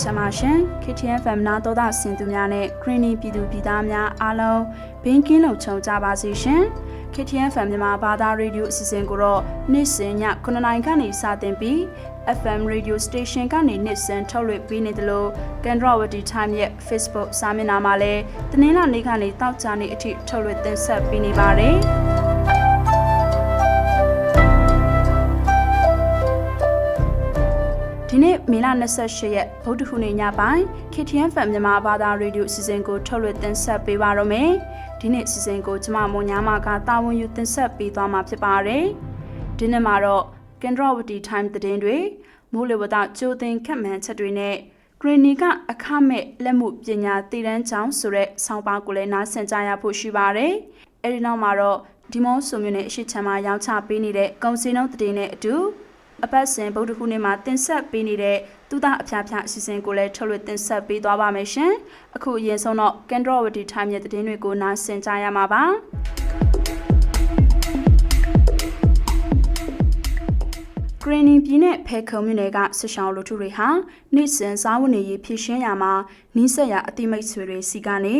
လာညချမ်းပါရှင် KTN FM နာတော်တာဆင်သူများနဲ့ Greeny ပြည်သူပြည်သားများအားလုံးဘင်းကင်းလုံခြုံကြပါစေရှင် KTN FM မြန်မာဘာသာရေဒီယိုအစီအစဉ်ကိုတော့နေ့စဉ်ည9:00နာရီကနေစတင်ပြီး FM Radio Station ကနေနေ့စဉ်ထုတ်လွှင့်ပေးနေတယ်လို့ Kandrawati Time ရဲ့ Facebook စာမျက်နှာမှာလည်းတင်းနှနေ့ကနေတောက်ကြနေ့အထိထုတ်လွှင့်တင်ဆက်ပေးနေပါတယ် ဒီနေ့မေလ28ရက်ဗုဒ္ဓဟူးနေ့ညပိုင်း KTN FM မြန်မာဘာသာရေဒီယိုအစီအစဉ်ကိုထုတ်လွှင့်တင်ဆက်ပေးပါရမယ်။ဒီနေ့အစီအစဉ်ကိုကျမမွန်ညာမကတာဝန်ယူတင်ဆက်ပေးသွားမှာဖြစ်ပါတယ်။ဒီနေ့မှာတော့ Kandrawati Time သတင်းတွေမိုးလေဝသကြိုတင်ခက်မှန်ချက်တွေနဲ့ဂရနီကအခမဲ့လက်မှုပညာတည်တန်းကျောင်းဆိုတဲ့ဆောင်းပါးကိုလည်းနားဆင်ကြရဖို့ရှိပါတယ်။အဲဒီနောက်မှာတော့ဒီမောဆိုမျိုးနဲ့အရှိချမ်းမှာရောင်းချပေးနေတဲ့ကုံစင်းနှုံးသတင်းနဲ့အတူ အပတ်စဉ်ဗုဒ္ဓဟူးနေ့မှာတင်ဆက်ပေးနေတဲ့သူသားအဖျားဖျားအစီအစဉ်ကိုလည်းထုတ်လွှင့်တင်ဆက်ပေးသွားပါမယ်ရှင်။အခုအရင်ဆုံးတော့ Kandrawati Time ရဲ့သတင်းတွေကိုနားဆင်ကြရမှာပါ။ Greening ပြည်နယ်ဖဲခုံမြို့နယ်ကဆရှောင်းလူထုတွေဟာနေ့စဉ်စားဝတ်နေရေးဖြည့်ရှင်းရမှာနီးစပ်ရာအတိမိတ်ဆွေတွေစီကနေ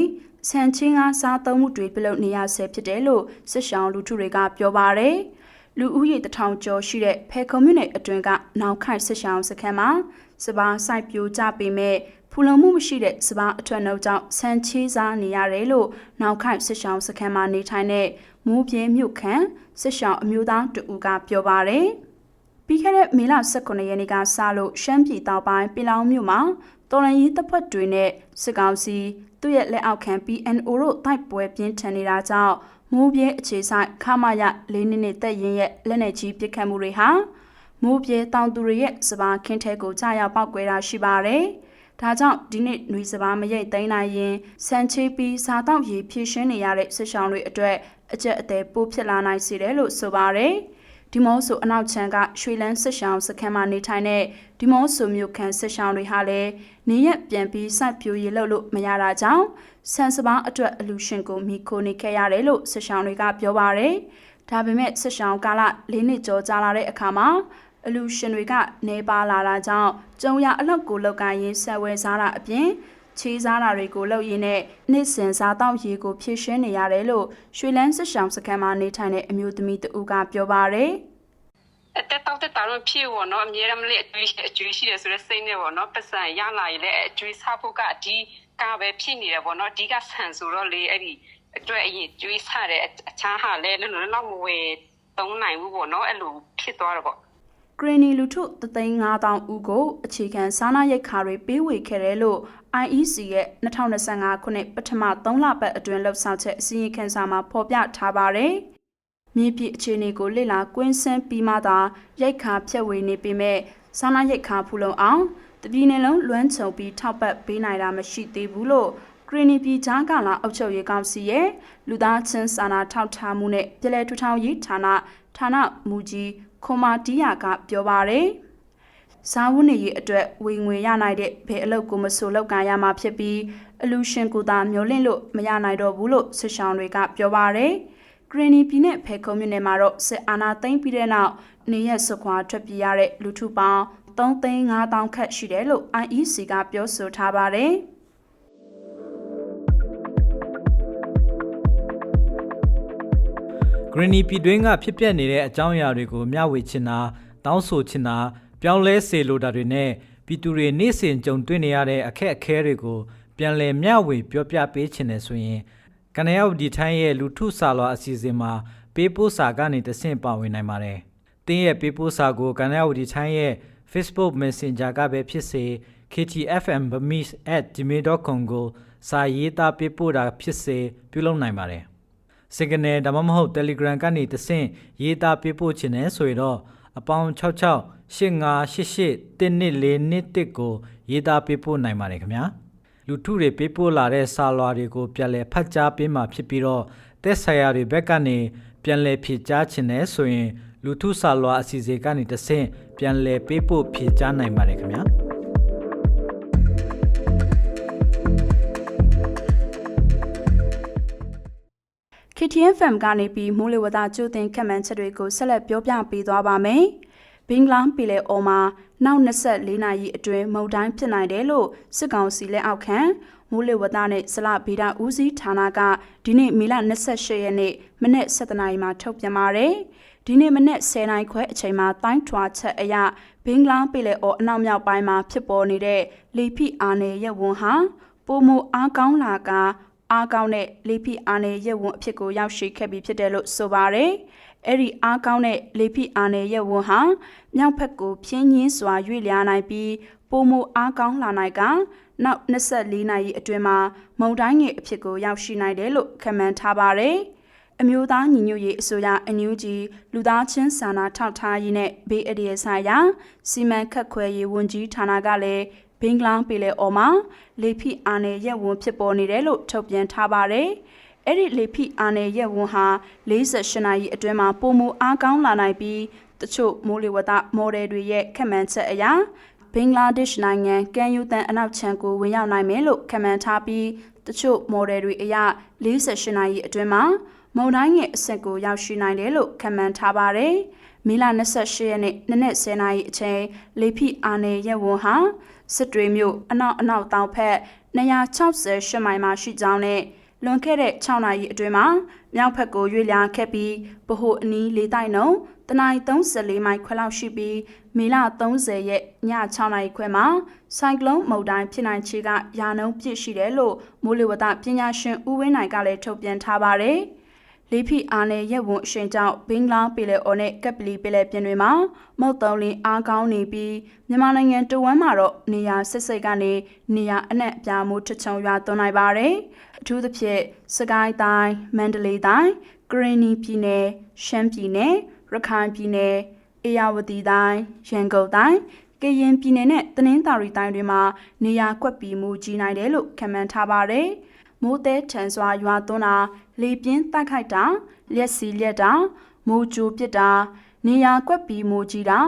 ဆန်ချင်းကစားသုံးမှုတွေပြုလုပ်နေရဆဲဖြစ်တယ်လို့ဆရှောင်းလူထုတွေကပြောပါရယ်။ လူဦးရေတထောင်ကျော်ရှိတဲ့ဖဲခုံမြို့နယ်အတွင်းကနောင်ခိုက်ဆစ်ရှောင်းစခန်းမှာစပားစိုက်ပျိုးကြပေမဲ့ဖူလုံမှုမရှိတဲ့စပားအထွတ်နှုတ်ကြောင့်ဆန်ချေးစားနေရတယ်လို့နောင်ခိုက်ဆစ်ရှောင်းစခန်းမှာနေထိုင်တဲ့မူးပြင်းမြို့ခန့်ဆစ်ရှောင်းအမျိုးသားတူကပြောပါရယ်ပြီးခဲ့တဲ့မေလ18ရက်နေ့ကစလို့ရှမ်းပြည်တောင်ပိုင်းပြည်လောင်မြို့မှာတော်လန်ရေးတပ်ဖွဲ့တွေနဲ့စစ်ကောင်စီသူ့ရဲ့လက်အောက်ခံ PNO တို့တိုက်ပွဲပြင်းထန်နေတာကြောင့် မိုးပြဲအခြေဆိုင်ခမရလေးနှစ်နှစ်သက်ရင်ရဲ့လက်နယ်ကြီးပစ်ခတ်မှုတွေဟာမိုးပြဲတောင်သူတွေရဲ့စပါးခင်းထဲကိုကြာရောက်ပောက်ကွဲတာရှိပါတယ်။ဒါကြောင့်ဒီနေ့ຫນွေစပါးမရိတ်သိမ်းနိုင်ရင်စံချေးပြီးစားတောက်ရည်ဖြည့်ရှင်းနေရတဲ့ဆစ်ဆောင်တွေအတွက်အကျက်အသေးပိုးဖြစ်လာနိုင်စေတယ်လို့ဆိုပါတယ်။ ဒီမော့ဆိုအနောက်ချမ်းကရွှေလန်းဆစ်ဆောင်စခန်းမှာနေထိုင်တဲ့ဒီမော့ဆိုမြို့ခံဆစ်ဆောင်တွေဟာလည်းနေရက်ပြန်ပြီးစိုက်ပျိုးရည်လုပ်လို့မရတာကြောင့်ဆန်စပါးအတွက်အလူရှင်ကိုမိခိုနေခဲ့ရတယ်လို့ဆစ်ဆောင်တွေကပြောပါရယ်ဒါပေမဲ့ဆစ်ဆောင်ကာလ၄နှစ်ကျော်ကြာလာတဲ့အခါမှာအလူရှင်တွေကနေပါလာတာကြောင့်ကျုံရအလောက်ကိုလောက်ကိုင်းရင်ဆက်ဝဲစားတာအပြင် ချေးစားတာတွေကိုလုပ်ရင်းနဲ့နေ့စဉ်စားတော့ရေကိုဖြည့်ရှင်းနေရတယ်လို့ရွှေလန်းစစ်ဆောင်စခန်းမှာနေထိုင်တဲ့အမျိုးသမီးတဦးကပြောပါရယ်အတက်တောက်တက်တာတော့ဖြစ်ပေါ့နော်အများရမလေးအကျွေးအကျွေးရှိတယ်ဆိုတော့စိတ်နဲ့ပေါ့နော်ပတ်စံရလာရင်လည်းအကျွေးစားဖို့ကအဒီကပဲဖြစ်နေတယ်ပေါ့နော်အဒီကဆန်ဆိုတော့လေအဲ့ဒီအတွက်အရင်ကျွေးစားတယ်အခြားဟာလည်းလည်းတော့မဝယ်သုံးနိုင်ဘူးပေါ့နော်အဲ့လိုဖြစ်သွားတော့ပေါ့ ဂရနီလူထုတသိန်း9000ဦးကိုအခြေခံစားနာရိတ်ခါတွေပေးဝေခဲ့တယ်လို့ IEC ရဲ့2025ခုနှစ်ပထမ3လပတ်အတွင်းလှုပ်ဆောင်ချက်အစည်းအဝေးခန်းစာမှာဖော်ပြထားပါတယ်။မြေပြည်အခြေအနေကိုလေ့လာကွင်းဆင်းပြီးမှသာရိတ်ခါဖြတ်ဝေနေပေမဲ့စားနာရိတ်ခါဖူလုံအောင်တပြည်နယ်လုံးလွမ်းခြုံပြီးထောက်ပံ့ပေးနိုင်တာမရှိသေးဘူးလို့ဂရီနီပြည်ဂျားကလာအုပ်ချုပ်ရေးကောင်စီရဲ့လူသားချင်းစာနာထောက်ထားမှုနဲ့ပြည်လဲထူထောင်ရေးဌာနဌာနမူကြီး ခွန်မာတီယာကပြောပါရယ်ဇာဝုနေရေးအတွက်ဝင်ငွေရနိုင်တဲ့ဘယ်အလုပ်ကိုမဆိုလုပ်ကန်ရမှာဖြစ်ပြီးအလူရှင်ကူတာမျိုးလင့်လို့မရနိုင်တော့ဘူးလို့ဆစ်ဆောင်တွေကပြောပါရယ်ဂရနီပြည်နဲ့ဖေခုံမြို့နယ်မှာတော့စစ်အာဏာသိမ်းပြီးတဲ့နောက်နေရက်စွခွာထွက်ပြေးရတဲ့လူထုပေါင်း3သိန်း5000ခန့်ရှိတယ်လို့ IEC ကပြောဆိုထားပါတယ်။ Greeny ပြည်တွင်းကဖြစ်ပျက်နေတဲ့အကြောင်းအရာတွေကိုမျှဝေချင်တာတောင်းဆိုချင်တာပြောင်းလဲစေလိုတာတွေနဲ့ပြည်သူတွေနေ့စဉ်ကြုံတွေ့နေရတဲ့အခက်အခဲတွေကိုပြန်လည်မျှဝေပြောပြပေးချင်တယ်ဆိုရင်ကနေရောက်ဒီထိုင်းရဲ့လူထုစာလွာအစီအစဉ်မှာပေးပို့စာကနေတဆင့်ပါဝင်နိုင်ပါတယ်။တင်းရဲ့ပေးပို့စာကိုကနေရောက်ဒီထိုင်းရဲ့ Facebook Messenger ကပဲဖြစ်စေ ktfmbamis@gmail.com ကိုစာရေးသားပေးပို့တာဖြစ်စေပြုလုပ်နိုင်ပါတယ်။ Signal ဒါမှမဟုတ် Telegram ကနေတဆင့်ရေးသားပေးပို့ခြင်းနဲ့ဆိုရင်တော့အပေါင်း66 8588 1241ကိုရေးသားပေးပို့နိုင်ပါတယ်ခင်ဗျာလူထုတွေပေးပို့လာတဲ့စာလွာတွေကိုပြန်လည်ဖတ်ကြားပေးမှာဖြစ်ပြီးတော့သက်ဆိုင်ရာတွေဘက်ကနေပြန်လည်ဖြည့်ကြားခြင်းနဲ့ဆိုရင်လူထုစာလွာအစီအစဉ်ကနေတဆင့်ပြန်လည်ပေးပို့ဖြည့်ကြားနိုင်ပါတယ်ခင်ဗျာ KTN FM ကနေပြီးမိုးလေဝသကြိုတင်ခက်မှန်ချက်တွေကိုဆက်လက်ပြောပြပေးသွားပါမယ်။ဘင်္ဂလားပြည်နယ်အော်မှာနောက်24နာရီအတွင်းမုန်တိုင်းဖြစ်နိုင်တယ်လို့စစ်ကောင်စီလက်အောက်ခံမိုးလေဝသနဲ့ဇလဗေဒဦးစီးဌာနကဒီနေ့မေလ28ရက်နေ့မနေ့7:00နာရီမှာထုတ်ပြန်ပါတယ်။ဒီနေ့မနေ့10:00နာရီခွဲအချိန်မှာတိုင်းထွာချက်အရဘင်္ဂလားပြည်နယ်အော်အနောက်မြောက်ပိုင်းမှာဖြစ်ပေါ်နေတဲ့လေဖိအားနည်းရပ်ဝန်းဟာပုံမအားကောင်းလာက အားကောင်းတဲ့လေဖိအားနည်းရပ်ဝန်းအဖြစ်ကိုရောက်ရှိခဲ့ပြီဖြစ်တယ်လို့ဆိုပါတယ်။အဲ့ဒီအားကောင်းတဲ့လေဖိအားနည်းရပ်ဝန်းဟာမြောက်ဘက်ကိုဖြင်းညင်းစွာရွေ့လျားနိုင်ပြီးပုံမအားကောင်းလာနိုင်ကနောက်24နာရီအတွင်းမှာမုန်တိုင်းငယ်အဖြစ်ကိုရောက်ရှိနိုင်တယ်လို့ခန့်မှန်းထားပါတယ်။အမျိုးသားညီညွတ်ရေးအစိုးရအန်ယူဂျီလူသားချင်းစာနာထောက်ထားရေးနဲ့ဘေးအန္တရာယ်ဆိုင်ရာစီမံခန့်ခွဲရေးဝန်ကြီးဌာနကလည်း ဘင်္ဂလားပြည်နယ်အော်မှာလေဖိအားနယ်ရက်ဝန်ဖြစ်ပေါ်နေတယ်လို့ထုတ်ပြန်ထားပါတယ်။အဲ့ဒီလေဖိအားနယ်ရက်ဝန်ဟာ48နာရီအတွင်းမှာပုံမအားကောင်းလာနိုင်ပြီးတချို့မိုးလေဝသမော်ဒယ်တွေရဲ့ခန့်မှန်းချက်အရဘင်္ဂလားဒေ့ရှ်နိုင်ငံကန်ယူတန်အနောက်ခြမ်းကိုဝင်ရောက်နိုင်မယ်လို့ခန့်မှန်းထားပြီးတချို့မော်ဒယ်တွေအရ48နာရီအတွင်းမှာမုန်တိုင်းငယ်အဆင့်ကိုရောက်ရှိနိုင်တယ်လို့ခန့်မှန်းထားပါတယ်။မီလာ28ရက်နေ့နနက်10:00နာရီအချိန်လေဖိအာနယ်ရက်ဝန်ဟာ စစ်တွေမြို့အနောက်အနောက်တောင်ဖက်268မိုင်မှာရှိကြောင်းနဲ့လွန်ခဲ့တဲ့6နာရီအတွင်းမှာမြောက်ဘက်ကိုရွေ့လျားခဲ့ပြီးဗဟိုအနီးလေးတိုက်နှုံတနင်္လာ34မိုင်ခွဲလောက်ရှိပြီးမေလ30ရက်ည6နာရီခွဲမှာဆိုင်ကလုန်းမုန်တိုင်းဖြစ်နိုင်ခြေကရာနှုန်းပြည့်ရှိတယ်လို့မိုးလေဝသပညာရှင်ဦးဝင်းနိုင်ကလည်းထုတ်ပြန်ထားပါတယ်။ လေဖိအားနဲ့ရက်ဝန်အရှိန်ကြောင့်ဘင်္ဂလားပြည်လေအော်နဲ့ကပ်ပလီပြည်လေပြင်တွေမှာမုတ်တုံလင်းအားကောင်းနေပြီးမြန်မာနိုင်ငံတဝမ်းမှာတော့နေရာစစ်စိတ်ကနေနေရာအနှံ့အပြားမှုထချုံရွာသွန်းနိုင်ပါတယ်။အထူးသဖြင့်စကိုင်းတိုင်းမန္တလေးတိုင်းကရင်နီပြည်နယ်ရှမ်းပြည်နယ်ရခိုင်ပြည်နယ်အေရဝတီတိုင်းရန်ကုန်တိုင်းကရင်ပြည်နယ်နဲ့တနင်္သာရီတိုင်းတွေမှာနေရာကွက်ပြီးမှုကြီးနိုင်တယ်လို့ခန့်မှန်းထားပါတယ်။ မိုးသည်ထန်စွာရွာသွန်းတာလေပြင်းတိုက်ခိုက်တာလျက်စီလျက်တာမိုးကြိုးပစ်တာနေရာကွက်ပြီးမိုးကြီးတာ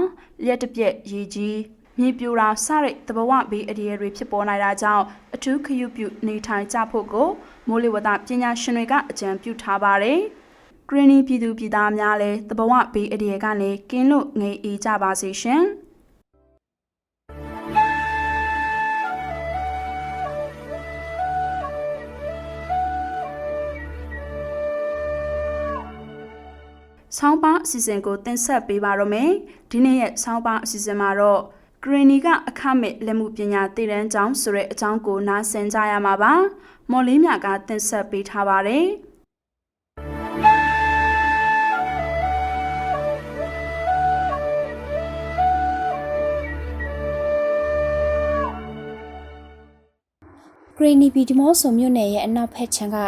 လျက်တပြက်ရေကြီးမြေပြိုတာစတဲ့သဘာဝဘေးအန္တရာယ်တွေဖြစ်ပေါ်နိုင်တာကြောင့်အထူးခရုပြုနေထိုင်ကြဖို့ကိုမိုးလေဝသပညာရှင်တွေကအကြံပြုထားပါတယ်။ဂရင်းနီပြည်သူပြည်သားများလည်းသဘာဝဘေးအန္တရာယ်ကနေကင်းလွတ်ငြိမ်အေးကြပါစေရှင်။ ဆောင်းပါအစီအစဉ်ကိုတင်ဆက်ပေးပါရမယ်။ဒီနေ့ရဲ့ဆောင်းပါအစီအစဉ်မှာတော့ဂရနီကအခမဲ့လက်မှုပညာတည်တန်းကျောင်းဆိုတဲ့အကြောင်းကိုနားဆင်ကြရမှာပါ။မော်လေးမြကတင်ဆက်ပေးထားပါတယ်။။ဂရီနီပီဒီမော့ဆိုမြို့နယ်ရဲ့အနောက်ဘက်ခြမ်းက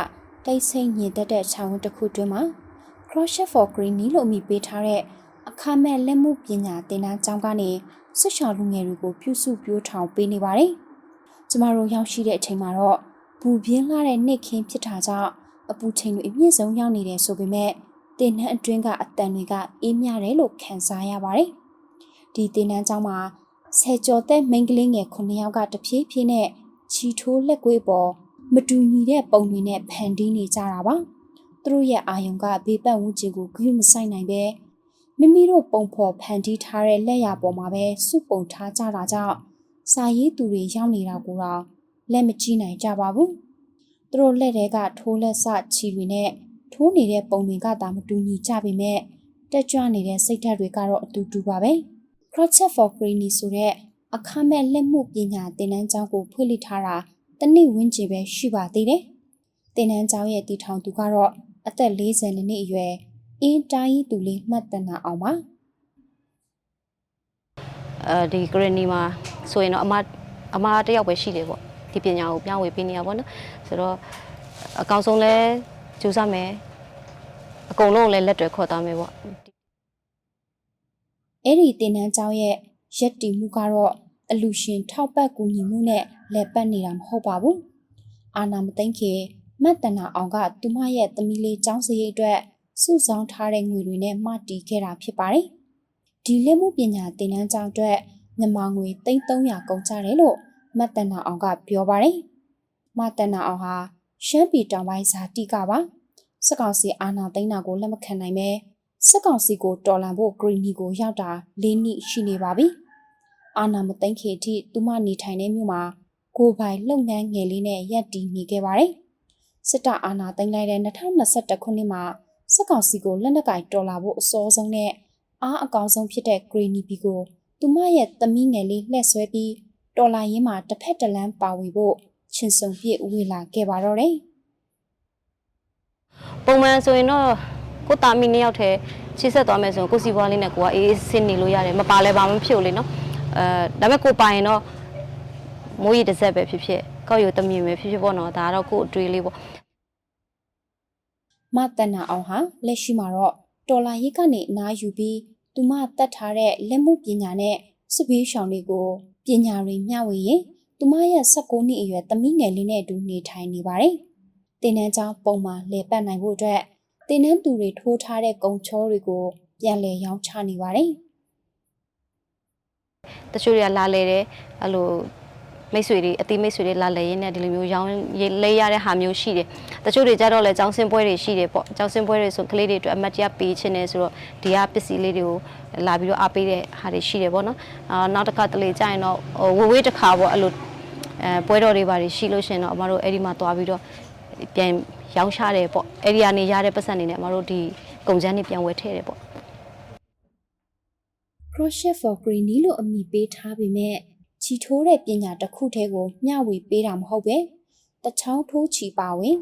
တိတ်ဆိတ်ညင်တက်တဲ့ခြံဝန်းတစ်ခုတွင်မှာ Crochet for Greeny လို့အမည်ပေးထားတဲ့အခမဲ့လက်မှုပညာသင်တန်းကျောင်းကနေဆွတ်ချော်လူငယ်တွေကိုပြုစုပြောထောင်ပေးနေပါတယ်။ကျမတို့ရောက်ရှိတဲ့အချိန်မှာတော့ဘူပြင်းလာတဲ့နှစ်ခင်းဖြစ်တာကြောင့်အပူချိန်တွေအမြင့်ဆုံးရောက်နေတယ်ဆိုပေမဲ့တင်နှန်းအတွင်းကအတန်တွေကအေးမြတယ်လို့ခံစားရပါတယ်။ဒီတင်နှန်းကျောင်းမှာဆယ်ကျော်သက်မိန်းကလေးငယ်9ယောက်ကတဖြည်းဖြည်းနဲ့ချီထိုးလက်ကွေးပေါ်မတူညီတဲ့ပုံတွေနဲ့ဖန်တီးနေကြတာပါ သူတို့ရဲ့အာယုံကဘေးပတ်ဝန်းကျင်ကိုဂရုမစိုက်နိုင်ပဲမိမိတို့ပုံဖော်ဖန်တီးထားတဲ့လက်ရပေါ်မှာပဲစုပုံထားကြတာကြောင့်စာရေးသူတွေရောက်နေတာကိုတော့လက်မကြည့်နိုင်ကြပါဘူးသူတို့လက်ထဲကထိုးလက်စချီတွေနဲ့ထိုးနေတဲ့ပုံတွေကသာမတူညီကြပေမဲ့တက်ကြွနေတဲ့စိတ်ဓာတ်တွေကတော့အတူတူပါပဲ Project for Greeny ဆိုတဲ့အခမဲ့လက်မှုပညာသင်တန်းကျောင်းကိုဖွင့်လှစ်ထားတာတနည်းဝန်းကျင်ပဲရှိပါသေးတယ်။သင်တန်းကျောင်းရဲ့တည်ထောင်သူကတော့ အသက်40နှစ်အရွယ်အင်းတိုင်းသူလေးမှတ်တနာအောင်ပါအဲဒီဂရနီမှာဆိုရင်တော့အမအမတယောက်ပဲရှိတယ်ပေါ့ဒီပညာကိုပြောင်းဝေပေးနေရပါတော့ဆိုတော့အကောင်ဆုံးလဲကြိုးစားမယ်အကုန်လုံးကိုလည်းလက်တွေခေါ်သားမယ်ပေါ့။အဲ့ဒီသင်တန်းကျောင်းရဲ့ရက်တည်မှုကတော့အလူရှင်ထောက်ပံ့ကူညီမှုနဲ့လက်ပတ်နေတာမဟုတ်ပါဘူး။အာနာမသိမ့်ခင် မှတ်တနာအောင်ကသူမရဲ့သမီးလေးကျောင်းစရိတ်အတွက်စုဆောင်းထားတဲ့ငွေတွေနဲ့မှတည်ခဲ့တာဖြစ်ပါတယ်။ဒီလက်မှုပညာသင်တန်းကျောင်းအတွက်မြန်မာငွေ3300ကုန်ကြတယ်လို့မှတ်တနာအောင်ကပြောပါတယ်။မှတ်တနာအောင်ဟာရှမ်းပြည်တောင်ပိုင်းဇာတိကပါစကောင်စီအာနာသိန်းတာကိုလက်မခံနိုင်ပဲစစ်ကောင်စီကိုတော်လှန်ဖို့ဂရီနီကိုရောက်တာ၄နှစ်ရှိနေပါပြီ။အာနာမသိန်းခေအထိသူမနေထိုင်တဲ့မြို့မှာကိုယ်ပိုင်လုပ်ငန်းငယ်လေးနဲ့ရပ်တည်နေခဲ့ပါတယ်။ စစ်တပ်အာဏာသိမ်းလိုက်တဲ့2021ခုနှစ်မှာစစ်ကောင်စီကိုလက်နက်ကင်တော်လာဖို့အစောဆုံးနဲ့အားအကောင်ဆုံးဖြစ်တဲ့ဂရီနီပီကိုသူမရဲ့သမီးငယ်လေးလှည့်ဆွဲပြီးတော်လာရင်းမှာတစ်ဖက်တစ်လမ်းပါဝင်ဖို့ချင်းစုံပြည့်ဝေလာခဲ့ပါတော့တယ်ပုံမှန်ဆိုရင်တော့ကိုတာမီနှစ်ယောက်တည်းချိဆက်သွားမယ်ဆိုရင်ကိုစီပွားလေးနဲ့ကိုကအေးအေးဆင်းနေလို့ရတယ်မပါလဲပါမဖြစ်ဘူးလေနော်အဲဒါပေမဲ့ကိုပိုင်ရင်တော့မိုးရီတစ်စက်ပဲဖြစ်ဖြစ် ကောက်ရုံတမီပဲဖြစ်ဖြစ်ပေါ့နော်ဒါကတော့ကိုအတွေ့လေးပေါ့။မတန်နာအောင်ဟာလက်ရှိမှာတော့တော်လာရေးကနေအနားယူပြီးသူမတတ်ထားတဲ့လက်မှုပညာနဲ့စစ်ဘေးရှောင်တွေကိုပညာတွေမျှဝေရင်သူမရဲ့16နှစ်အရွယ်သမီးငယ်လေးနဲ့အတူနေထိုင်နေပါတယ်။တင်နန်းကျောင်းပုံမှန်လေပတ်နိုင်ဖို့အတွက်တင်နန်းသူတွေထိုးထားတဲ့ကုံချောတွေကိုပြန်လည်ရောင်းချနေပါတယ်။တချို့တွေကလာလဲတယ်အဲ့လို မိတ်ဆွေတွေအတိမိတ်ဆွေတွေလာလဲရင်းနဲ့ဒီလိုမျိုးရောင်းလဲရတဲ့ဟာမျိုးရှိတယ်တချို့တွေကြတော့လဲចောင်းစင်ပွဲတွေရှိတယ်ပေါ့ចောင်းစင်ပွဲတွေဆိုကလေးတွေအတွက်အမတ်တရပေးခြင်းနဲ့ဆိုတော့ဒီကပစ္စည်းလေးတွေကိုလာပြီးတော့အားပေးတဲ့ဟာတွေရှိတယ်ပေါ့နော်အာနောက်တစ်ခါတလေကြာရင်တော့ဟိုဝဝေးတစ်ခါပေါ့အဲ့လိုအဲပွဲတော်တွေပါတွေရှိလို့ရှိရင်တော့အမတို့အဲ့ဒီမှာတွားပြီးတော့ပြန်ရောင်းချတယ်ပေါ့အဲ့ဒီကနေရတဲ့ပတ်စံတွေနဲ့အမတို့ဒီကုန်ကျန်းတွေပြန်ဝယ်ထည့်တယ်ပေါ့ Crochet for Greeny လို့အမည်ပေးထားပေမဲ့ ချီထိုးတဲ့ပညာတစ်ခုတည်းကိုမျှဝေပေးတာမဟုတ်ပဲတချောင်းထိုးချီပါဝင်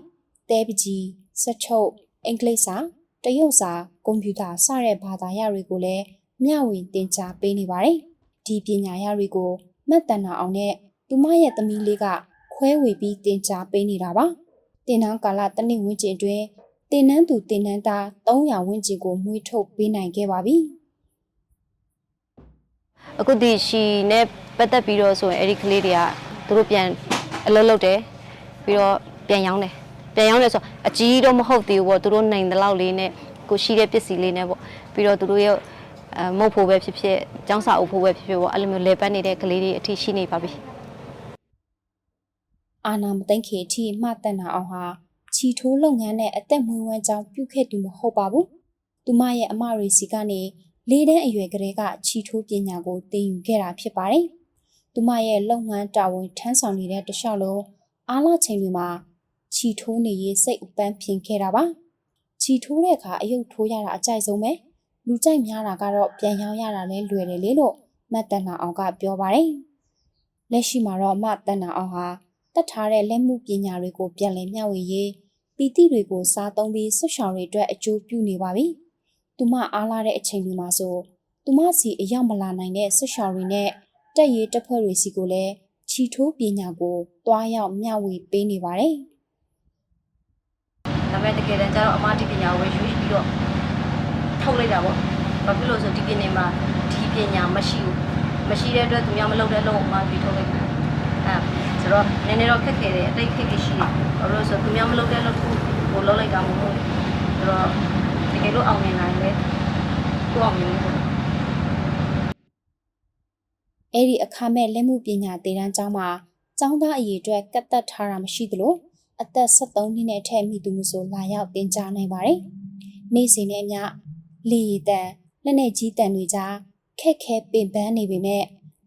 တဲပကြီးစက်ချုပ်အင်္ဂလိပ်စာတရုတ်စာကွန်ပျူတာစတဲ့ဘာသာရပ်တွေကိုလည်းမျှဝေသင်ကြားပေးနေပါတယ်ဒီပညာရပ်တွေကိုမတ်တန်နာအောင်နဲ့သူမရဲ့သမီးလေးကခွဲဝေပြီးသင်ကြားပေးနေတာပါတင်နန်းကာလတစ်နှစ်ဝန်းကျင်အတွင်းတင်နန်းသူတင်နန်းသား300ဝန်းကျင်ကိုမွေးထုတ်ပေးနိုင်ခဲ့ပါပြီအခုဒီရှီနဲ့ ပတ်သက်ပြီးတော့ဆိုရင်အဲ့ဒီကလေးတွေကသူတို့ပြန်အလုပ်လုပ်တယ်ပြီးတော့ပြန်ရောင်းတယ်ပြန်ရောင်းတယ်ဆိုအကြီးတော့မဟုတ်သေးဘူးပေါ့သူတို့နိုင်တဲ့လောက်လေးနဲ့ကိုရှိတဲ့ပစ္စည်းလေးနဲ့ပေါ့ပြီးတော့သူတို့ရဲ့အဲမုတ်ဖို့ပဲဖြစ်ဖြစ်ចောင်းစာအုပ်ဖို့ပဲဖြစ်ဖြစ်ပေါ့အဲ့လိုမျိုးလေပတ်နေတဲ့ကလေးတွေအထိရှိနေပါပြီအာနာမသိန်းခေအထိမှတ်တတ်နာအောင်ဟာချီထိုးလုပ်ငန်းနဲ့အသက်မွေးဝမ်းကြောင်းပြုခဲ့သူမဟုတ်ပါဘူး။သူမရဲ့အမတွေစီကနေလေးတန်းအရွယ်ကလေးကချီထိုးပညာကိုသင်ယူခဲ့တာဖြစ်ပါတယ်။ သူမရဲ့လုပ်ငန်းတာဝန်ထမ်းဆောင်နေတဲ့တခြားလုံးအားလာချိန်တွေမှာချီထိုးနေရေးစိတ်အပန်းဖြင်ခဲ့တာပါ။ချီထိုးတဲ့အခါအယုတ်ထိုးရတာအကြိုက်ဆုံးပဲ။လူကြိုက်များတာကတော့ပြန်ရောင်းရတာလဲလွယ်တယ်လေလို့မတ်တန်နာအောင်ကပြောပါတယ်။လက်ရှိမှာတော့မတ်တန်နာအောင်ဟာတတ်ထားတဲ့လက်မှုပညာတွေကိုပြန်လည်မျှဝေရေးပီတိတွေကိုစားသုံးပြီးဆွတ်ဆောင်တွေအတွက်အကျိုးပြုနေပါပြီ။သူမအားလာတဲ့အချိန်တွေမှာဆိုသူမစီအရောက်မလာနိုင်တဲ့ဆွတ်ဆောင်တွေနဲ့ တက်ရည်တက်ဖွဲ့တွေစီကိုလည်းချီထိုးပညာကိုတွားရောက်မျှဝေပေးနေပါတယ်ဒါပေမဲ့တကယ်တမ်းကျတော့အမဒီပညာကိုပဲယူပြီးတော့ထုတ်လိုက်တာပေါ့ဘာဖြစ်လို့ဆိုဒီပညာမှာဒီပညာမရှိဘူးမရှိတဲ့အတွက်သူများမလုပ်တဲ့လုံးအမပြီးထုတ်လိုက်တာအဲဆိုတော့နည်းနည်းတော့ခက်ခဲတယ်အတိတ်ခက်ခဲရှိတယ်ဘာလို့လဲဆိုသူများမလုပ်တဲ့လုံးကိုလုပ်လိုက်တာမဟုတ်ဘူးဆိုတော့တကယ်လို့အောင်မြင်နိုင်တယ်ကိုအောင်မြင်လို့။ အဲ့ဒီအခမဲ့လက်မှုပညာသင်တန်းကျောင်းမှာကျောင်းသားအရေးအတွက်ကတ်သက်ထားတာမရှိသလိုအသက်73နှစ်နဲ့အထက်မိသူမျိုးဆိုလာရောက်သင်ကြားနိုင်ပါတယ်။နေ့စဉ်နဲ့အမျှလေရည်တန်လက်နဲ့ကြီးတန်တွေကြားခက်ခဲပင်ပန်းနေပေမဲ့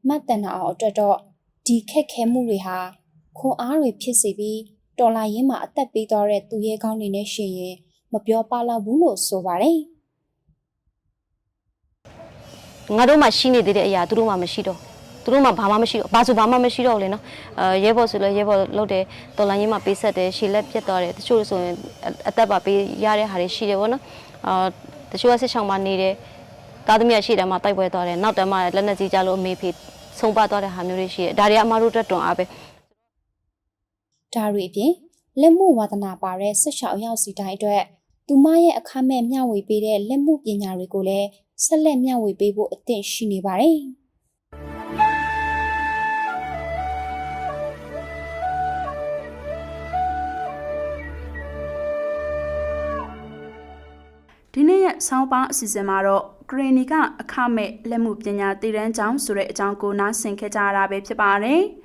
မတ်တန်နာအောင်အတွက်တော့ဒီခက်ခဲမှုတွေဟာခွန်အားတွေဖြစ်စေပြီးတော်လာရင်းမှာအသက်ပေးသွားတဲ့သူရဲကောင်းတွေနဲ့ရှင်ရင်မပြောပါတော့ဘူးလို့ဆိုပါတယ်။ငါတို့မှရှိနေသေးတဲ့အရာသူတို့မှမရှိတော့ သူတို့မှဘာမှမရှိတော့ဘာဆိုဘာမှမရှိတော့ဘူးလေနော်အဲရဲဘော်ဆိုလဲရဲဘော်လုပ်တယ်တော်လိုင်းကြီးမှပေးဆက်တယ်ရှည်လက်ပြတ်သွားတယ်တချို့ဆိုရင်အသက်ပါပေးရတဲ့ဟာတွေရှိတယ်ဗောနော်အာတချို့ကစစ်ဆောင်မှနေတယ်သားသမီးရှိတယ်မှတိုက်ပွဲသွားတယ်နောက်တန်းမှလက်နက်ကြီးကြလို့အမေဖေဆုံးပါသွားတဲ့ဟာမျိုးတွေရှိတယ်ဒါတွေကအမတို့အတွက်တွန်အားပဲဒါတွေအပြင်လက်မှုဝါသနာပါတဲ့ဆက်ရှောက်အရောက်စီတိုင်းအတွက်သူမရဲ့အခမဲ့မျှဝေပေးတဲ့လက်မှုပညာတွေကိုလည်းဆက်လက်မျှဝေပေးဖို့အသင့်ရှိနေပါတယ်။ ဒီနေ့ရဲ့ဆောင်းပါးအစီအစဉ်မှာတော့ဂရီနီကအခမဲ့လက်မှုပညာတည်တန်းကျောင်းဆိုတဲ့အကြောင်းကိုနားဆင်ခဲ့ကြရတာပဲဖြစ်ပါတယ်။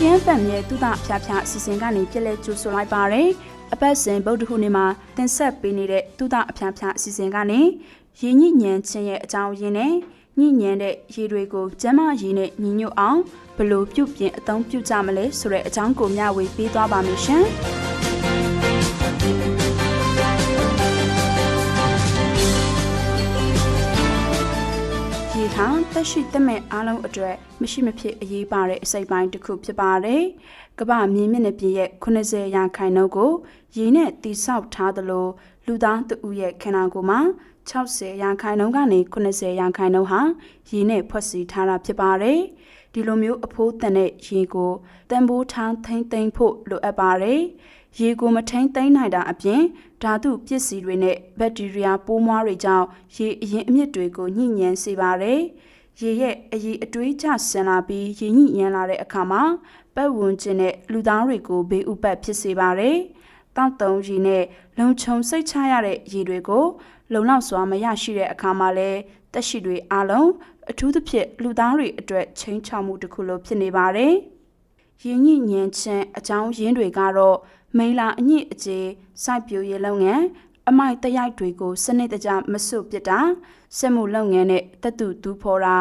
FM ရဲ့တုဒအဖျားဖျားအစီအစဉ်ကနေပြည့်လဲကြိုဆိုလိုက်ပါရယ်အပတ်စဉ်ဗုဒ္ဓဟူနေ့မှာတင်ဆက်ပေးနေတဲ့တုဒအဖျားဖျားအစီအစဉ်ကနေရင်းညညံခြင်းရဲ့အကြောင်းရင်းနဲ့ညညံတဲ့ရေတွေကိုကျမ်းမာရေးနဲ့ညီညွတ်အောင်ဘယ်လို့ပြုပြင်အသုံးပြုကြမလဲဆိုတဲ့အကြောင်းကိုမျှဝေပေးသွားပါမယ်ရှင်။ ဟာတက်ရှိတက်မဲ့အားလုံးအတွက်မရှိမဖြစ်အရေးပါတဲ့အစိပ်ပိုင်းတစ်ခုဖြစ်ပါတယ်။ကမ္ဘာမြင်းမျက်နှာပြင်ရဲ့80ရာခိုင်နှုန်းကိုရေနဲ့တိဆောက်ထားသလိုလူသားတဦးရဲ့ခန္ဓာကိုယ်မှာ60ရာခိုင်နှုန်းကနေ80ရာခိုင်နှုန်းဟာရေနဲ့ဖွဲ့စည်းထားတာဖြစ်ပါတယ်။ဒီလိုမျိုးအဖိုးတန်တဲ့ရေကိုတန်ဖိုးထားထိမ့်သိမ့်ဖို့လိုအပ်ပါတယ်။ ရေကိုမထိမ့်သိမ့်နိုင်တာအပြင်ဓာတုပစ္စည်းတွေနဲ့ဘက်တီးရီးယားပိုးမွှားတွေကြောင့်ရေအရင်အမြစ်တွေကိုညှိညမ်းစေပါတယ်။ရေရဲ့အရေးအတွေးကျဆင်လာပြီးရေညှိညမ်းလာတဲ့အခါမှာပတ်ဝန်းကျင်နဲ့လူသားတွေကိုဘေးဥပတ်ဖြစ်စေပါတယ်။တောက်တုံးရေနဲ့လုံခြုံစိတ်ချရတဲ့ရေတွေကိုလုံလောက်စွာမရရှိတဲ့အခါမှာလည်းတက်ရှိတွေအားလုံးအထူးသဖြင့်လူသားတွေအတွက်ချင်းချောက်မှုတစ်ခုလိုဖြစ်နေပါတယ်။ရင်းညစ်ညမ်းခြင်းအကြောင်းရင်းတွေကတော့ မိလာအညစ်အကြေးစိုက်ပျိုးရေးလုပ်ငန်းအမိုက်တရိုက်တွေကိုစနစ်တကျမစွတ်ပစ်တာစက်မှုလုပ်ငန်းနဲ့တက်တူတူဖော်တာ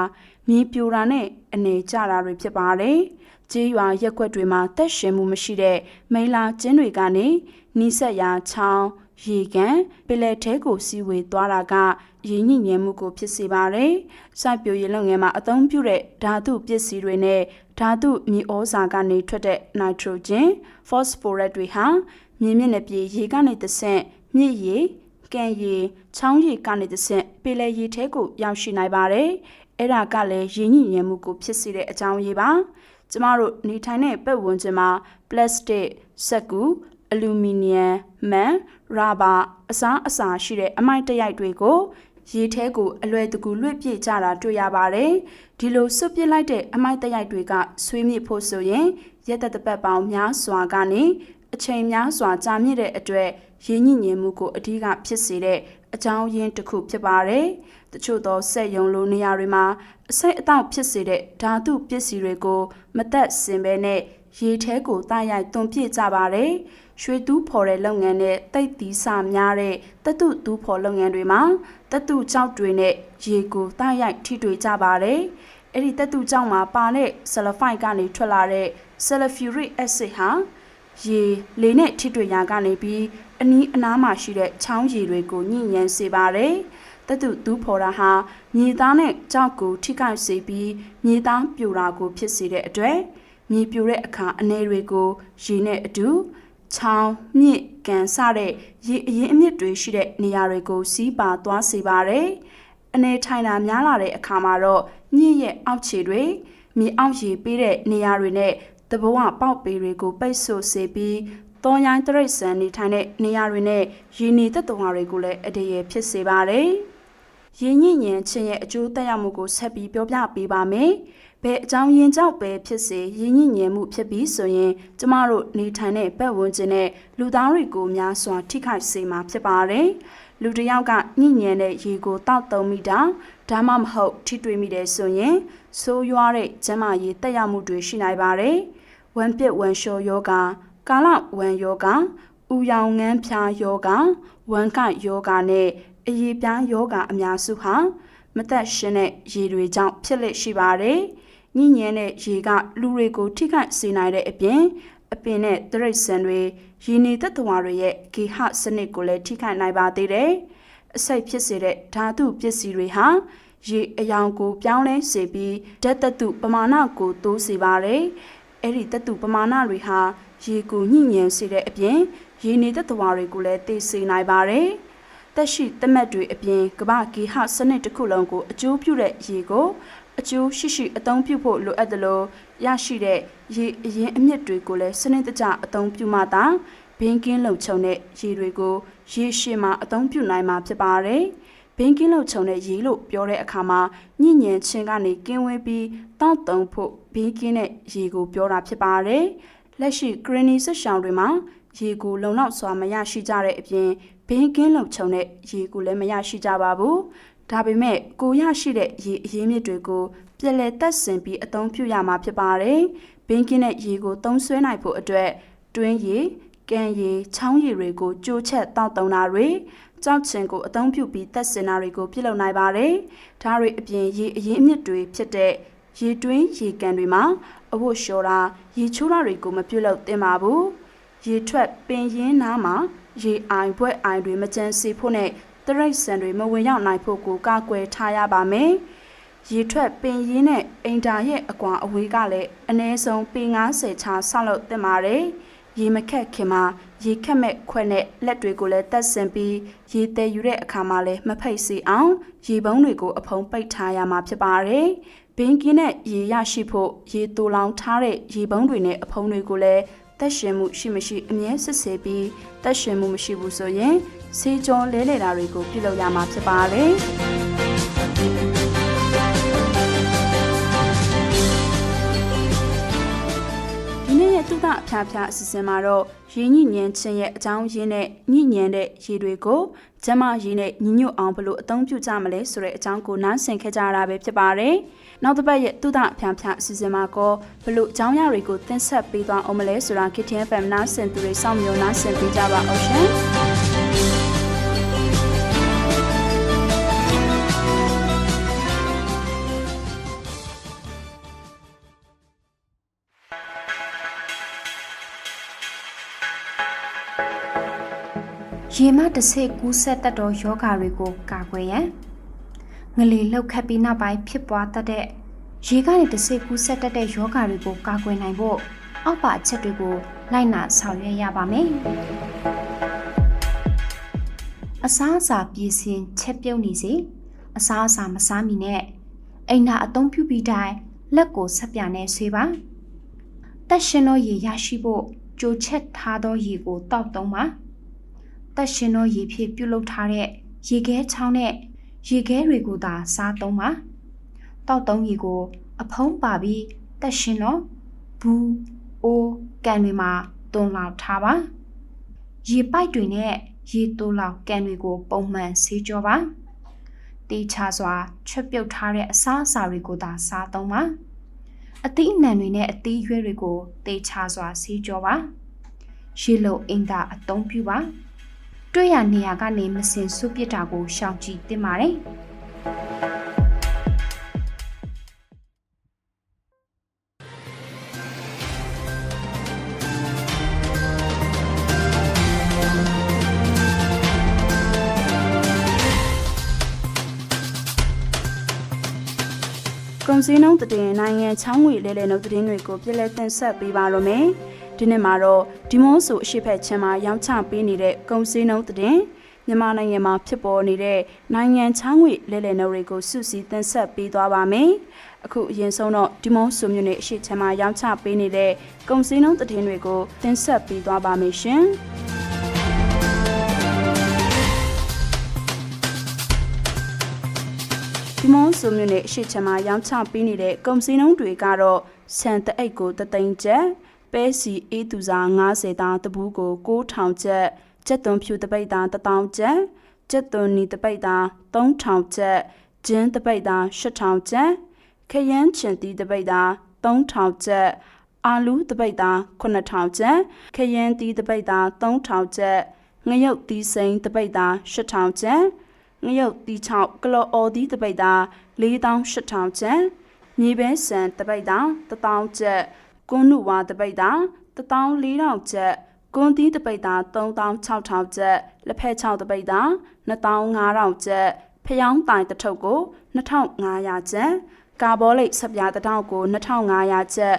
မြေပြိုတာနဲ့အနေကြတာတွေဖြစ်ပါတယ်။ကြေးရွာရက်ကွက်တွေမှာတက်ရှင်မှုမရှိတဲ့မိလာကျင်းတွေကနေနီးစက်ရာချောင်းရေကန်ပလက်ထဲကိုစီဝေသွားတာကရင်းညစ်ညမ်းမှုကိုဖြစ်စေပါတယ်။စိုက်ပျိုးရေးလုပ်ငန်းမှာအသုံးပြုတဲ့ဓာတုပစ္စည်းတွေနဲ့ ဓာတုမြေဩဇာကနေထွက်တဲ့နိုက်ထရိုဂျင်ဖော့စဖိုရက်တွေဟာမြေမျက်နှာပြင်ရေကနေတဆင့်မြစ်ရေကန်ရေချောင်းရေကနေတဆင့်ပင်လယ်ရေထဲကိုရောက်ရှိနိုင်ပါတယ်။အဲ့ဒါကလည်းရင်းညစ်ညမ်းမှုကိုဖြစ်စေတဲ့အကြောင်းရင်းပါ။ကျမတို့နေထိုင်တဲ့ပတ်ဝန်းကျင်မှာပလတ်စတစ်စက်ကူအလူမီနီယံမန်ရာဘာအစားအစာရှိတဲ့အမိုက်တရိုက်တွေကိုရေထဲကိုအလွယ်တကူလွှင့်ပြစ်ကြတာတွေ့ရပါတယ်။ ဒီလိုစွတ်ပစ်လိုက်တဲ့အမိုက်တရိုက်တွေကဆွေးမြစ်ဖို့ဆိုရင်ရက်သက်တပတ်ပေါင်းများစွာကနေအချိန်များစွာကြာမြင့်တဲ့အတွက်ရင်းညစ်ညင်မှုကိုအဓိကဖြစ်စေတဲ့အကြောင်းရင်းတစ်ခုဖြစ်ပါတယ်။တချို့သောစက်ယုံလိုနေရာတွေမှာအဆိပ်အတောက်ဖြစ်စေတဲ့ဓာတုပစ္စည်းတွေကိုမသက်စင်ပဲနဲ့ရေထဲကိုတာရိုက်သွန်ပြစ်ကြပါတယ်။ရွှေတူးဖော်တဲ့လုပ်ငန်းနဲ့တိတ်သီးစာများတဲ့တတုတူးဖော်လုပ်ငန်းတွေမှာတတုကြောက်တွေနဲ့ရေကိုတာရိုက်ထိတွေ့ကြပါတယ်။ အဲ့ဒီတတုကြောင့်မှာပါတဲ့ဆလဖိုက်ကနေထွက်လာတဲ့ဆလဖျူရစ်အက်ဆစ်ဟာရေလေနဲ့ထိတွေ့ရာကနေပြီးအနီးအနားမှာရှိတဲ့ချောင်းရည်တွေကိုညှိညမ်းစေပါတယ်။တတုတူးဖော်တာဟာမြေသားနဲ့ကြောက်ကိုထိခိုက်စေပြီးမြေသားပြိုတာကိုဖြစ်စေတဲ့အတွက်မြေပြိုတဲ့အခါအနေတွေကိုရေနဲ့အတူချောင်းမြစ်ကန်စတဲ့ရေအရင်အမြစ်တွေရှိတဲ့နေရာတွေကိုစီးပါသွားစေပါတယ်။အနေထိုင်တာများလာတဲ့အခါမှာတော့ မြစ်ရဲ့အောက်ခြေတွေမြေအောက်ရေပေးတဲ့နေရာတွေနဲ့တဘဝပေါက်ပေတွေကိုပိတ်ဆို့စေပြီးတောရိုင်းတရိတ်ဆန်နေထိုင်တဲ့နေရာတွေနဲ့ရင်းနေသက်တော်တွေကိုလည်းအတရေဖြစ်စေပါတယ်။ရင်းညစ်ညင်ခြင်းရဲ့အကျိုးသက်ရောက်မှုကိုဆက်ပြီးပြောပြပေးပါမယ်။ဘယ်အကြောင်းရင်းကြောင့်ပဲဖြစ်စေရင်းညစ်ညင်မှုဖြစ်ပြီးဆိုရင်ကျမတို့နေထိုင်တဲ့ပတ်ဝန်းကျင်နဲ့လူသားတွေကိုများစွာထိခိုက်စေမှာဖြစ်ပါတယ်။ လူတစ်ယောက်ကညစ်ညင်တဲ့ရေကိုတောက်သုံးမိတာဒါမှမဟုတ်ထိတွေ့မိတယ်ဆိုရင်ဆိုးရွားတဲ့ကျန်းမာရေးတက်ရောက်မှုတွေရှိနိုင်ပါတယ်။ဝမ်ပစ်ဝမ်လျှော်ယောဂါကာလဝမ်ယောဂါဥယောင်ငန်းဖြာယောဂါဝမ်ကိုက်ယောဂါနဲ့အရေးပြားယောဂါအများစုဟာမသက်ရှင်တဲ့ရေတွေကြောင့်ဖြစ်လက်ရှိပါတယ်။ညဉ့်ညံတဲ့ရေကလူတွေကိုထိခိုက်စေနိုင်တဲ့အပြင် အပင်နဲ့တရိတ်ဆန်တွေရင်းနေသက်တော်တွေရဲ့ဂေဟစနစ်ကိုလည်းထိခိုက်နိုင်ပါသေးတယ်။အဆိပ်ဖြစ်စေတဲ့ဓာတုပစ္စည်းတွေဟာရေအယောင်ကိုပြောင်းလဲစေပြီးဓာတ်တတုပမာဏကိုတိုးစေပါတယ်။အဲ့ဒီတတုပမာဏတွေဟာရေကိုညှိညံစေတဲ့အပြင်ရေနေသက်တော်တွေကိုလည်းသိစေနိုင်ပါတယ်။တက်ရှိတမက်တွေအပြင်ကမ္ဘာဂေဟစနစ်တစ်ခုလုံးကိုအကျိုးပြုတဲ့ရေကိုအကျိုးရှိရှိအသုံးပြုဖို့လိုအပ်တယ်လို့ ရရှိတဲ့ရေအရင်အမြစ်တွေကိုလည်းစနစ်တကျအသုံးပြုမှသာဘင်းကင်းလုံခြုံတဲ့ရေတွေကိုရေရှည်မှာအသုံးပြုနိုင်မှာဖြစ်ပါတယ်။ဘင်းကင်းလုံခြုံတဲ့ရေလို့ပြောတဲ့အခါမှာညဉ့်ညံခြင်းကနေကင်းဝေးပြီးတောက်တုံဖို့ဘင်းကင်းတဲ့ရေကိုပြောတာဖြစ်ပါတယ်။လက်ရှိဂရနီဆက်ရှောင်းတွေမှာရေကိုလုံလောက်စွာမရရှိကြတဲ့အပြင်ဘင်းကင်းလုံခြုံတဲ့ရေကိုလည်းမရရှိကြပါဘူး။ဒါပေမဲ့ကိုရရှိတဲ့ရေအရင်းမြစ်တွေကို ပြည်လဲတက်ဆင်ပြီးအသုံးပြုရမှာဖြစ်ပါတယ်။ဘင်းကင်းတဲ့ရေကိုသုံးဆွဲနိုင်ဖို့အတွက်တွင်းရေကံရည်ချောင်းရည်တွေကိုကြိုးချက်တောက်တုံတာတွေကြောက်ချင်ကိုအသုံးပြုပြီးသက်စင်တာတွေကိုပြုလုပ်နိုင်ပါတယ်။ဒါတွေအပြင်ရေအရင်းအမြစ်တွေဖြစ်တဲ့ရေတွင်းရေကန်တွေမှာအဝတ်လျှော်တာရေချိုးတာတွေကိုမပြုလုပ်သင့်ပါဘူး။ရေထွက်ပင်ရင်းနားမှာရေအိုင်ဘွက်အိုင်တွေမကျန်စီဖို့နဲ့တရိတ်ဆန်တွေမဝင်ရောက်နိုင်ဖို့ကိုကာကွယ်ထားရပါမယ်။ ရေထွက်ပင်ရင်းနဲ့အင်တာရဲ့အကွာအဝေးကလည်းအနည်းဆုံးပေ90ချာဆောက်လုပ်သင့်ပါတယ်။ရေမခက်ခင်မှာရေခက်မဲ့ခွက်နဲ့လက်တွေကိုလည်းတက်ဆင်ပြီးရေတည်ယူတဲ့အခါမှာလည်းမဖိတ်စေအောင်ရေပုံးတွေကိုအဖုံးပိတ်ထားရမှာဖြစ်ပါတယ်။ဘင်းကင်းနဲ့ရေရရှိဖို့ရေတူလောင်ထားတဲ့ရေပုံးတွေနဲ့အဖုံးတွေကိုလည်းတက်ရှင်မှုရှိမရှိအမြဲစစ်ဆေးပြီးတက်ရှင်မှုမရှိဘူးဆိုရင်ဆေးကြောလဲလေတာတွေကိုပြုလုပ်ရမှာဖြစ်ပါတယ်။ သုဒအဖျားဖျားအစီအစဉ်မှာတော့ရင်းညဉ့်ဉန်းချင်းရဲ့အကြောင်းရင်းနဲ့ညဉ့်ဉန်းတဲ့ရေတွေကိုကျမရင်းနဲ့ညီညွတ်အောင်ဘယ်လိုအသုံးပြုကြမလဲဆိုတဲ့အကြောင်းကိုနားဆင်ခဲ့ကြရတာပဲဖြစ်ပါတယ်။နောက်တစ်ပတ်ရဲ့သုဒအဖျားဖျားအစီအစဉ်မှာကောဘယ်လိုအကြောင်းအရာတွေကိုတင်ဆက်ပေးသွားအောင်မလဲဆိုတာ KTN FM နားဆင်သူတွေစောင့်မျှော်နားဆင်ပေးကြပါအောင်ရှင်။ ရေမတစ်စိတ်ကူးဆက်တတ်သောယောဂါတွေကိုကာကွယ်ရန်ငလီလှုပ်ခတ်ပြီးနောက်ပိုင်းဖြစ်ပွားတတ်တဲ့ရေကနေတစ်စိတ်ကူးဆက်တတ်တဲ့ယောဂါတွေကိုကာကွယ်နိုင်ဖို့အောက်ပါအချက်တွေကိုလိုက်နာဆောင်ရွက်ရပါမယ်။အစားအစာပြည်စင်ချက်ပြုတ်နေစေအစားအစာမစားမီနဲ့အိမ်သာအသုံးပြုပြီးတိုင်းလက်ကိုဆက်ပြနဲ့ဆွေးပါတက်ရှင်သောရေရရှိဖို့ကြိုချက်ထားသောရေကိုတောက်သုံးပါ တက်ရှင်သောရေဖြည့်ပြုတ်လုထားတဲ့ရေခဲချောင်းနဲ့ရေခဲတွေကိုသာစားသုံးပါတောက်သုံးရေကို အဖုံးပါပြီးတက်ရှင်သောဘူးအိုးကန်တွေမှာတွန်းလောက်ထားပါရေပိုက်တွေနဲ့ရေတိုးလောက်ကန်တွေကို ပုံမှန်ဆေးကြောပါတေးချစွာချက်ပြုတ်ထားတဲ့အစားအစာတွေကိုသာစားသုံးပါအသီးအနှံတွေနဲ့အသီးရွက်တွေကိုတေးချစွာဆေးကြောပါရေလုံအင်တာအသုံးပြုပါ တွေ့ရနေရာကနေမစင်ဆုပ်ပစ်တာကိုရှောင်ကြဉ်တင်ပါတယ်။ကုန်စည်နှုန်းသတင်းနိုင်ငံချောင်းငွေလဲလှယ်နှုန်းသတင်းတွေကိုပြည်လဲတင်ဆက်ပေးပါရမယ်။ ဒီနေ့မှာတော့ဒီမွန်ဆိုအရှိဖက်ချင်းမှာရောင်းချပေးနေတဲ့ကုန်စည်နှုန်းသတင်းမြန်မာနိုင်ငံမှာဖြစ်ပေါ်နေတဲ့နိုင်ငံချောင်းငွေလဲလှယ်နှုန်းတွေကိုစုစည်းတင်ဆက်ပေးသွားပါမယ်။အခုအရင်ဆုံးတော့ဒီမွန်ဆိုမျိုးနဲ့အရှိချင်းမှာရောင်းချပေးနေတဲ့ကုန်စည်နှုန်းသတင်းတွေကိုတင်ဆက်ပေးသွားပါမယ်ရှင်။ဒီမွန်ဆိုမျိုးနဲ့အရှိချင်မှာရောင်းချပေးနေတဲ့ကုန်စည်နှုန်းတွေကတော့ဆန်တအိတ်ကိုတသိန်းကျပ် ပဲစီအေးသူစာ90တောင်တပူးကို9000ကျပ်ကျက်သွန်ဖြူတပိတ်သား1000ကျပ်ကျက်သွန်နီတပိတ်သား3000ကျပ်ဂျင်းတပိတ်သား8000ကျပ်ခရမ်းချင်တီတပိတ်သား3000ကျပ်အာလူတပိတ်သား9000ကျပ်ခရမ်းတီတပိတ်သား3000ကျပ်ငရုတ်တီစိန်တပိတ်သား8000ကျပ်ငရုတ်တီ6ကလော်အော်ဒီတပိတ်သား4800ကျပ်မြေပဲဆန်တပိတ်သား1000ကျပ် ကွန်းနုဝါတပိတ်သား14000ကျပ်ကွန်တီးတပိတ်သား3600ကျပ်လက်ဖက်6တပိတ်သား2500ကျပ်ဖျောင်းတိုင်တစ်ထုပ်ကို2500ကျပ်ကာဘောလိတ်ဆက်ပြားတစ်ထောင်ကို2500ကျပ်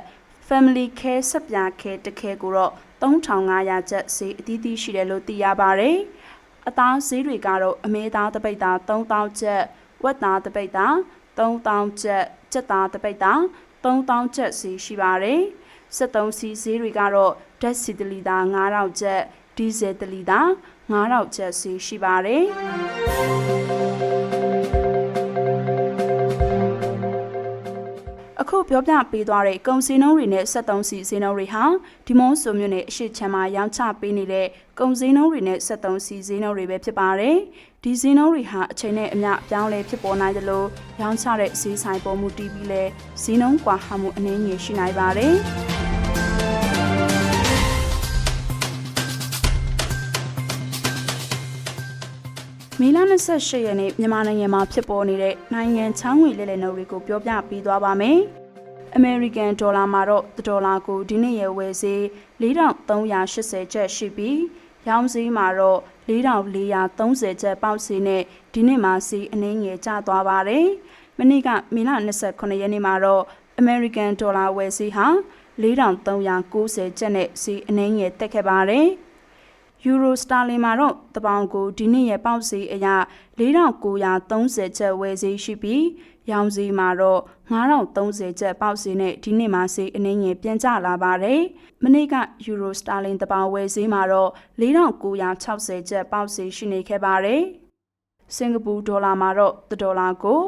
Family Care ဆက်ပြားခဲတစ်ခဲကိုတော့3500ကျပ်ဈေးအသီးသီးရှိတယ်လို့သိရပါတယ်။အသားဈေးတွေကတော့အမေသားတပိတ်သား3000ကျပ်ဝက်သားတပိတ်သား3000ကျပ်ကြက်သားတပိတ်သား3000ကျပ်ဈေးရှိပါတယ်။ 73စီဈေးတွေကတော့ဓာတ်ဆီတလီသား9000ကျပ်ဒီဇယ်တလီသား9000ကျပ်ဈေးရှိပါတယ်။အခုပြောပြပေးသွားတဲ့ကုန်စည်နှုန်းတွေနဲ့73စီစည်နှုန်းတွေဟာဒီမွန်ဆိုမျိုးနဲ့အရှိချမ်းမှာရောင်းချပေးနေတဲ့ကုန်စည်နှုန်းတွေနဲ့73စီစည်နှုန်းတွေပဲဖြစ်ပါတယ်။ဒီစည်နှုန်းတွေဟာအချိန်နဲ့အမျှအပြောင်းလဲဖြစ်ပေါ်နိုင်တယ်လို့ရောင်းချတဲ့ဈေးဆိုင်ပေါ်မူတည်ပြီးလဲစည်နှုန်းကွာဟမှုအနည်းငယ်ရှိနိုင်ပါတယ်။ မီလာ28ရက်နေ့မြန်မာနိုင်ငံမှာဖြစ်ပေါ်နေတဲ့နိုင်ငံချောင်းငွေလဲလှယ်နှုန်းတွေကိုပြောပြပေးသွားပါမယ်။ American ဒေါ်လာမှာတော့ဒေါ်လာကိုဒီနေ့ရဲ့ဝယ်ဈေး4380ကျပ်ရှိပြီးရောင်းဈေးမှာတော့4430ကျပ်ပေါက်ဈေးနဲ့ဒီနေ့မှာဈေးအနည်းငယ်ကျသွားပါတယ်။မနေ့ကမေလ29ရက်နေ့မှာတော့ American ဒေါ်လာဝယ်ဈေးဟာ4390ကျပ်နဲ့ဈေးအနည်းငယ်တက်ခဲ့ပါတယ်။ ယူရိုစတာလင်မှာတော့တပေါင်ကိုဒီနေ့ရဲ့ပေါက်ဈေးအရ4930ကျပ်ဝယ်ဈေးရှိပြီးရောင်းဈေးမှာတော့9030ကျပ်ပေါက်ဈေးနဲ့ဒီနေ့မှာဈေးအနည်းငယ်ပြန်ကျလာပါတယ်။မနေ့ကယူရိုစတာလင်တပေါင်ဝယ်ဈေးမှာတော့4960ကျပ်ပေါက်ဈေးရှိနေခဲ့ပါတယ်။စင်ကာပူဒေါ်လာမှာတော့1ဒေါ်လာကို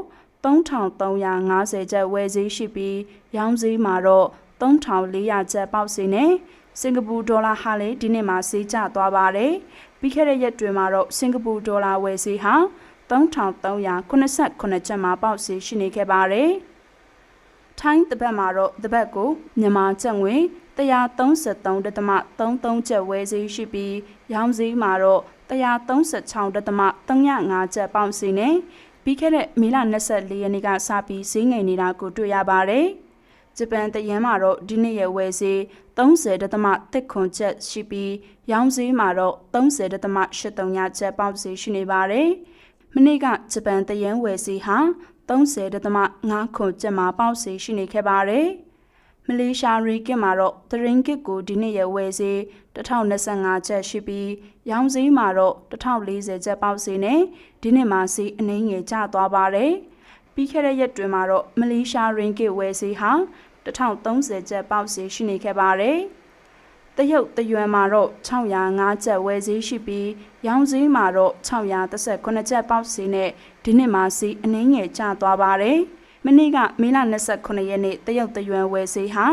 3350ကျပ်ဝယ်ဈေးရှိပြီးရောင်းဈေးမှာတော့3400ကျပ်ပေါက်ဈေးနဲ့ စင်ကာပူဒေါ်လာဟာလည်းဒီနေ့မှာဈေးကျသွားပါတယ်။ပြီးခဲ့တဲ့ရက်တွေမှာတော့စင်ကာပူဒေါ်လာဝယ်ဈေးဟာ3389ကျပ်မှာပေါက်ဈေးရှိနေခဲ့ပါတယ်။ထိုင်းတပတ်မှာတော့တပတ်ကိုမြန်မာကျပ်ငွေ133.33ကျပ်ဝယ်ဈေးရှိပြီးရောင်းဈေးမှာတော့136.35ကျပ်ပေါက်ဈေးနဲ့ပြီးခဲ့တဲ့မေလ24ရက်နေ့ကစပြီးဈေးငိမ်နေတာကိုတွေ့ရပါတယ်။ဂျပန်တယန်းမှာတော့ဒီနေ့ရဲ့ဝယ်ဈေး 30.1ခွန်ချက်ရှိပြီးရောင်းဈေးမှာတော့30.83ကျပ်ပေါက်ဈေးရှိနေပါတယ်။မနေ့ကဂျပန်တယန်းဝယ်ဈေးဟာ30.5ခွန်ချက်မှာပေါက်ဈေးရှိနေခဲ့ပါတယ်။မလေးရှားရီကစ်မှာတော့တရင်ကစ်ကိုဒီနေ့ရဲ့ဝယ်ဈေး1025ကျပ်ရှိပြီးရောင်းဈေးမှာတော့1040ကျပ်ပေါက်ဈေးနဲ့ဒီနေ့မှာဈေးအနည်းငယ်ကျသွားပါတယ်။ပြီးခဲ့တဲ့ရက်တွင်မှာတော့မလေးရှားရင်ကစ်ဝယ်ဈေးဟာ 1030ကျပ်ပေါက်ဈေးရှိနေခဲ့ပါတယ်။တရုတ်တရွမ်မှာတော့605ကျပ်ဝယ်ဈေးရှိပြီးရောင်းဈေးမှာတော့639ကျပ်ပေါက်ဈေးနဲ့ဒီနှစ်မှာဈေးအနည်းငယ်ကျသွားပါတယ်။မနေ့ကမေလ29ရက်နေ့တရုတ်တရွမ်ဝယ်ဈေးဟာ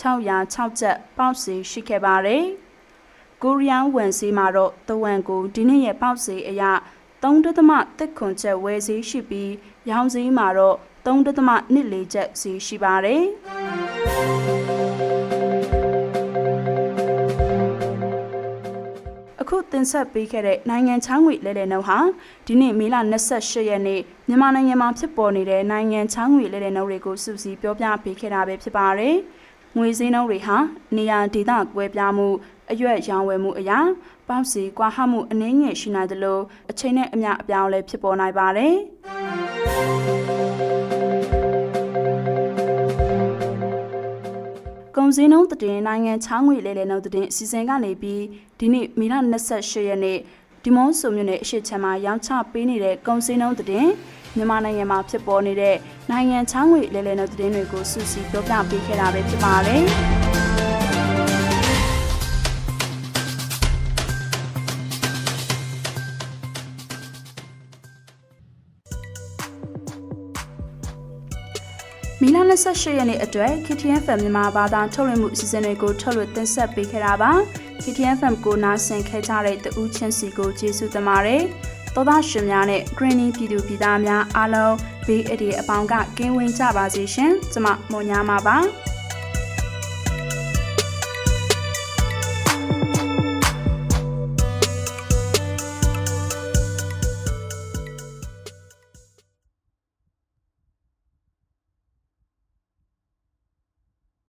606ကျပ်ပေါက်ဈေးရှိခဲ့ပါတယ်။ကိုရီးယားဝန်ဈေးမှာတော့တဝမ်ကိုဒီနေ့ရဲ့ပေါက်ဈေးအရ3.1ခွန်ချက်ဝယ်ဈေးရှိပြီးရောင်းဈေးမှာတော့ 3.24ချက်ဈေးရှိပါတယ်။အခုတင်ဆက်ပေးခဲ့တဲ့နိုင်ငံချောင်းငွေလဲလှယ်နှုန်းဟာဒီနေ့မေလ28ရက်နေ့မြန်မာနိုင်ငံမှာဖြစ်ပေါ်နေတဲ့နိုင်ငံချောင်းငွေလဲလှယ်နှုန်းတွေကိုစုစည်းပြောပြပေးခဲ့တာပဲဖြစ်ပါတယ်။ငွေစည်းနှုန်းတွေဟာနေရာဒေသကွဲပြားမှုအရွက်ရောင်းဝယ်မှုအရာပေါက်စီကွာဟမှုအနည်းငယ်ရှိနိုင်သလိုအချိန်နဲ့အမျှအပြောင်းလဲဖြစ်ပေါ်နိုင်ပါတယ်။ ကုံစင်းနှုန်းတည်နိုင်ငံချောင်းငွေလဲလဲနှုန်းတည်အစီအစဉ်ကနေပြီးဒီနေ့မေလ28ရက်နေ့ဒီမုံဆိုမြို့နယ်အရှိချမ်းမှာရောင်းချပေးနေတဲ့ကုံစင်းနှုန်းတည်မြန်မာနိုင်ငံမှာဖြစ်ပေါ်နေတဲ့နိုင်ငံချောင်းငွေလဲလဲနှုန်းတည်တွေကိုစုစည်းပြောပြပေးခဲ့တာပဲဖြစ်ပါတယ်။ မီလာ28ရက်နေ့အတွက် KTN FM မြန်မာဘာသာထုတ်လွှင့်မှုအစီအစဉ်တွေကိုထုတ်လွှင့်တင်ဆက်ပေးခဲ့တာပါ KTN FM ကိုနားဆင်ခဲ့ကြတဲ့တူးချင်းစီကိုကျေးဇူးတင်ပါတယ်သောသားရှင်များနဲ့ Greening ပြည်သူပြည်သားများအားလုံးဘေးအဒီအပေါင်းကကင်းဝေးကြပါစေရှင်ကျွန်မမွန်ညာမှာပါ